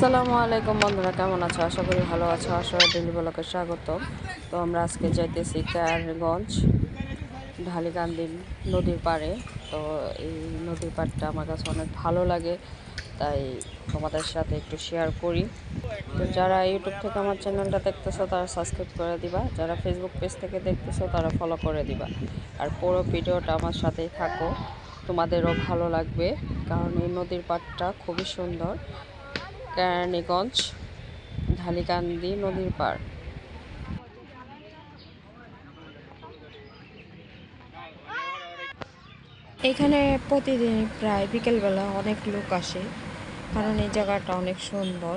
আসসালামু আলাইকুম বন্ধুরা, কেমন আছো? আশা করি ভালো আছো। আশা ডেলি ব্লকে স্বাগত। তো আমরা আজকে যাইতেছি কায়ারগঞ্জ ঢালিকান্দি নদীর পাড়ে। তো এই নদীর পাড়টা আমার কাছে অনেক ভালো লাগে, তাই তোমাদের সাথে একটু শেয়ার করি। তো যারা ইউটিউব থেকে আমার চ্যানেলটা দেখতেছো, তারা সাবস্ক্রাইব করে দিবা। যারা ফেসবুক পেজ থেকে দেখতেছো, তারা ফলো করে দিবা। আর পুরো ভিডিওটা আমার সাথেই থাকো। তোমাদেরও ভালো লাগবে, কারণ এই নদীর পাড়টা খুবই সুন্দর। কেরানীগঞ্জ ধালিকান্দি নদীর পাড়। এখানে প্রতিদিন প্রায় বিকেলবেলা অনেক লোক আসে, কারণ এই জায়গাটা অনেক সুন্দর।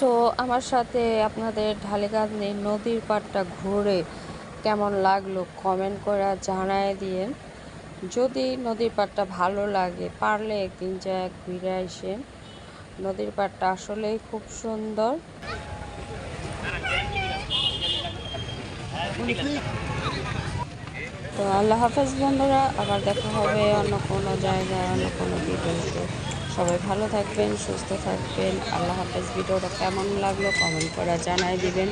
তো আমার সাথে আপনাদের ঢালিগান্ধী নদীর পাড়টা ঘুরে কেমন লাগল কমেন্ট করে জানায় দিয়ে যদি নদীর পাড়টা ভালো লাগে, পারলে একদিন যা ঘুরে আসেন নদীর পাড়টা আসলেই খুব সুন্দর। তো আল্লাহ হাফেজ বন্ধুরা, আবার দেখা হবে অন্য কোনো জায়গায়, অন্য কোনো ভিডিওতে। সবাই ভালো থাকবেন সুস্থ থাকবেন। আল্লাহ হাফেজ। ভিডিওটা কেমন লাগল কমেন্ট করা জানাই দিবেন।